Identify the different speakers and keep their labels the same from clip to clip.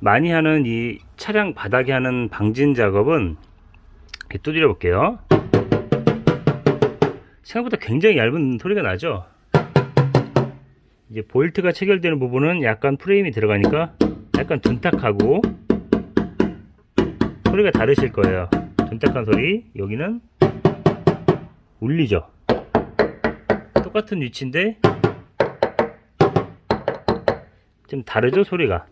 Speaker 1: 많이 하는 이 차량 바닥에 하는 방진 작업은 두드려 볼게요. 생각보다 굉장히 얇은 소리가 나죠? 이제 볼트가 체결되는 부분은 약간 프레임이 들어가니까 약간 둔탁하고 소리가 다르실 거예요. 둔탁한 소리. 여기는 울리죠? 똑같은 위치인데 좀 다르죠 소리가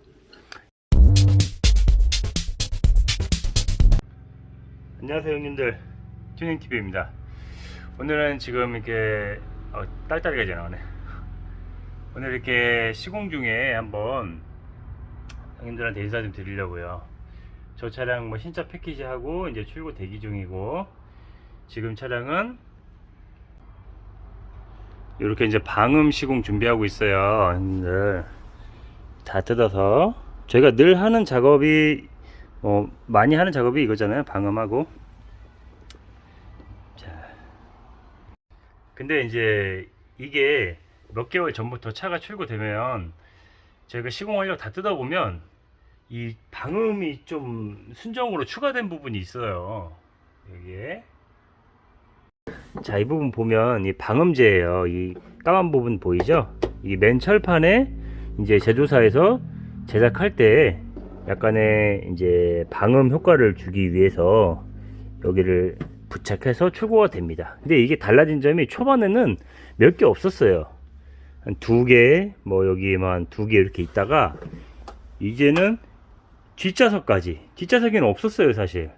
Speaker 1: 안녕하세요 형님들. 튜닝TV입니다. 오늘은 지금 이렇게 어, 딸딸이가 이제 나오네. 오늘 이렇게 시공 중에 한번 형님들한테 인사 좀 드리려고요. 저 차량 뭐 신차 패키지 하고 이제 출고 대기 중이고 지금 차량은 이렇게 이제 방음 시공 준비하고 있어요 형님들. 다 뜯어서. 저희가 늘 하는 작업이 어, 많이 하는 작업이 이거잖아요 방음하고. 자. 근데 이제 이게 몇 개월 전부터 차가 출고되면 저희가 시공하려고 다 뜯어보면 이 방음이 좀 순정으로 추가된 부분이 있어요. 여기에. 자 이 부분 보면 이 방음제예요. 이 까만 부분 보이죠? 이맨 철판에 이제 제조사에서 제작할 때 약간의 이제 방음 효과를 주기 위해서 여기를 부착해서 출고가 됩니다. 근데 이게 달라진 점이 초반에는 몇 개 없었어요. 한 두 개, 뭐 여기에만 두 개 이렇게 있다가 이제는 뒷좌석까지. 뒷좌석에는 없었어요, 사실.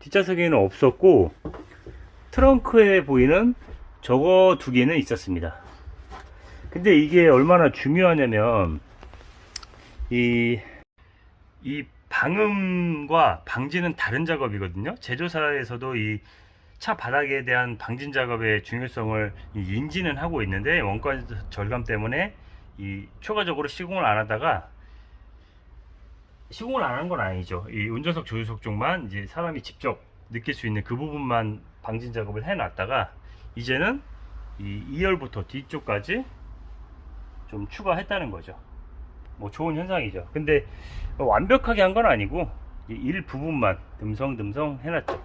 Speaker 1: 뒷좌석에는 없었고 트렁크에 보이는 저거 두 개는 있었습니다. 근데 이게 얼마나 중요하냐면 이, 이 방음과 방지는 다른 작업이거든요. 제조사에서도 이 차 바닥에 대한 방진 작업의 중요성을 이 인지는 하고 있는데 원가 절감 때문에 이 추가적으로 시공을 안 하다가 시공을 안 한 건 아니죠. 이 운전석 조수석 쪽만 이제 사람이 직접 느낄 수 있는 그 부분만 방진 작업을 해놨다가 이제는 이 2열부터 뒤쪽까지 좀 추가했다는 거죠. 뭐 좋은 현상이죠. 근데 완벽하게 한 건 아니고 이 일부분만 듬성듬성 해놨죠.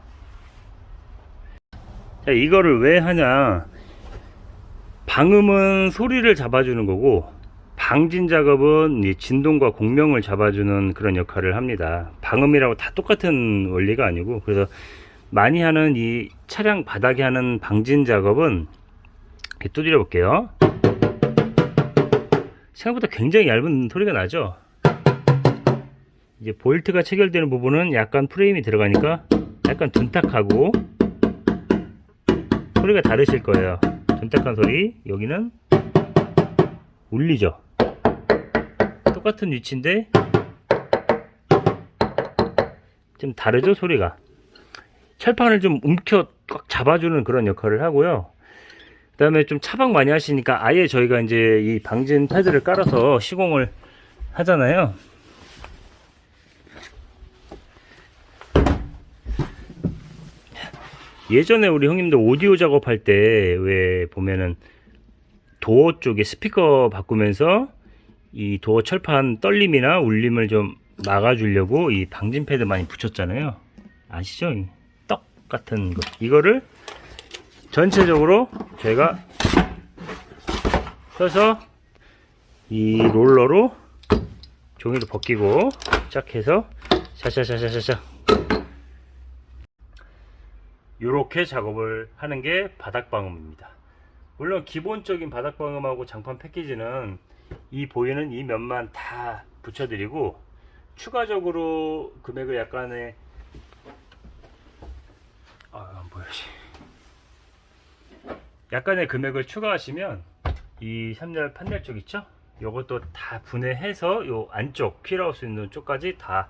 Speaker 1: 자, 이거를 왜 하냐? 방음은 소리를 잡아주는 거고 방진 작업은 이 진동과 공명을 잡아주는 그런 역할을 합니다. 방음이라고 다 똑같은 원리가 아니고 그래서 많이 하는 이 차량 바닥에 하는 방진 작업은 두드려 볼게요. 생각보다 굉장히 얇은 소리가 나죠? 이제 볼트가 체결되는 부분은 약간 프레임이 들어가니까 약간 둔탁하고 소리가 다르실 거예요. 둔탁한 소리. 여기는 울리죠? 똑같은 위치인데 좀 다르죠? 소리가. 철판을 좀 움켜 꽉 잡아주는 그런 역할을 하고요. 그 다음에 좀 차박 많이 하시니까 아예 저희가 이제 이 방진 패드를 깔아서 시공을 하잖아요. 예전에 우리 형님들 오디오 작업할 때 왜 보면은 도어 쪽에 스피커 바꾸면서 이 도어 철판 떨림이나 울림을 좀 막아주려고 이 방진 패드 많이 붙였잖아요. 아시죠? 이떡 같은 거. 이거를 전체적으로 저희가 서서 이 롤러로 종이를 벗기고 쫙 해서 샤샤샤샤샤 이렇게 작업을 하는 게 바닥 방음입니다. 물론 기본적인 바닥 방음하고 장판 패키지는 이 보이는 이 면만 다 붙여드리고 추가적으로 금액을 약간의 아 안 보여지 약간의 금액을 추가하시면 이 3열 판넬 쪽 있죠? 요것도 다 분해해서 요 안쪽 휠하우스 있는 쪽까지 다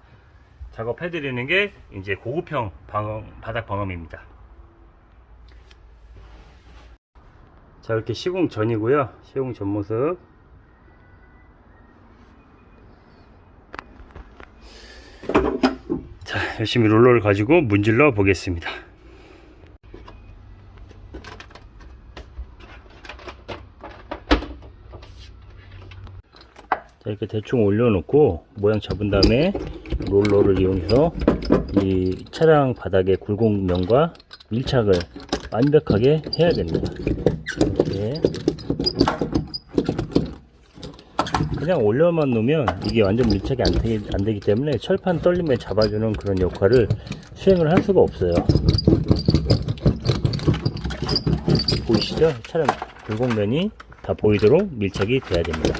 Speaker 1: 작업해 드리는 게 이제 고급형 방음, 바닥 방음입니다. 자 이렇게 시공 전이고요 시공 전 모습 자 열심히 롤러를 가지고 문질러 보겠습니다 자 이렇게 대충 올려놓고 모양 잡은 다음에 롤러를 이용해서 이 차량 바닥의 굴곡면과 밀착을 완벽하게 해야 됩니다. 이렇게 그냥 올려만 놓으면 이게 완전 밀착이 안, 되기, 안 되기 때문에 철판 떨림에 잡아주는 그런 역할을 수행을 할 수가 없어요. 보이시죠? 차량 굴곡면이 다 보이도록 밀착이 돼야 됩니다.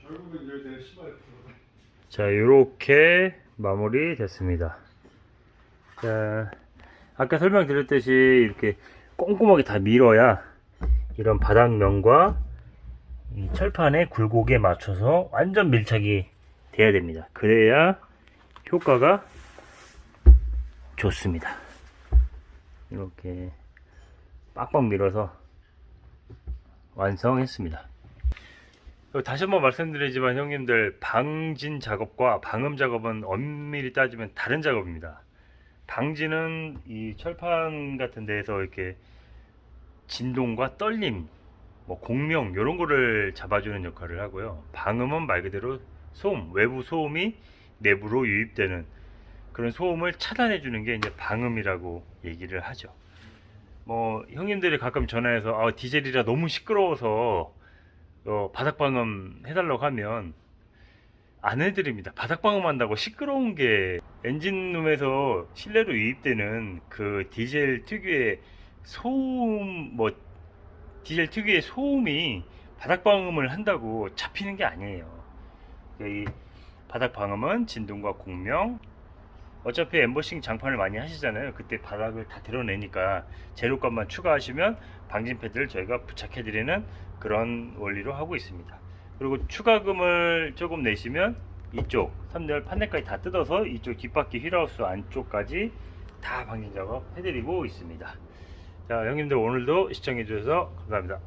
Speaker 2: 결국은 이제 내 신발 들어가.
Speaker 1: 자, 이렇게 마무리 됐습니다. 자, 아까 설명드렸듯이 이렇게 꼼꼼하게 다 밀어야 이런 바닥면과 이 철판의 굴곡에 맞춰서 완전 밀착이 돼야 됩니다. 그래야 효과가 좋습니다. 이렇게 빡빡 밀어서 완성했습니다. 어, 다시 한번 말씀드리지만 형님들 방진 작업과 방음 작업은 엄밀히 따지면 다른 작업입니다. 방진은 이 철판 같은 데에서 이렇게 진동과 떨림, 뭐 공명 이런 거를 잡아주는 역할을 하고요. 방음은 말 그대로 소음, 외부 소음이 내부로 유입되는 그런 소음을 차단해 주는 게 이제 방음이라고 얘기를 하죠. 뭐 형님들이 가끔 전화해서 아, 디젤이라 너무 시끄러워서 어, 바닥방음 해달라고 하면 안 해드립니다. 바닥방음 한다고 시끄러운 게 엔진룸에서 실내로 유입되는 그 디젤 특유의 소음, 뭐, 디젤 특유의 소음이 바닥방음을 한다고 잡히는 게 아니에요. 이 바닥방음은 진동과 공명, 어차피 엠보싱 장판을 많이 하시잖아요. 그때 바닥을 다 드러내니까 재료값만 추가하시면 방진 패드를 저희가 부착해 드리는 그런 원리로 하고 있습니다. 그리고 추가금을 조금 내시면 이쪽 3열 판넬까지 다 뜯어서 이쪽 뒷바퀴 휠하우스 안쪽까지 다 방진 작업 해드리고 있습니다. 자, 형님들 오늘도 시청해 주셔서 감사합니다.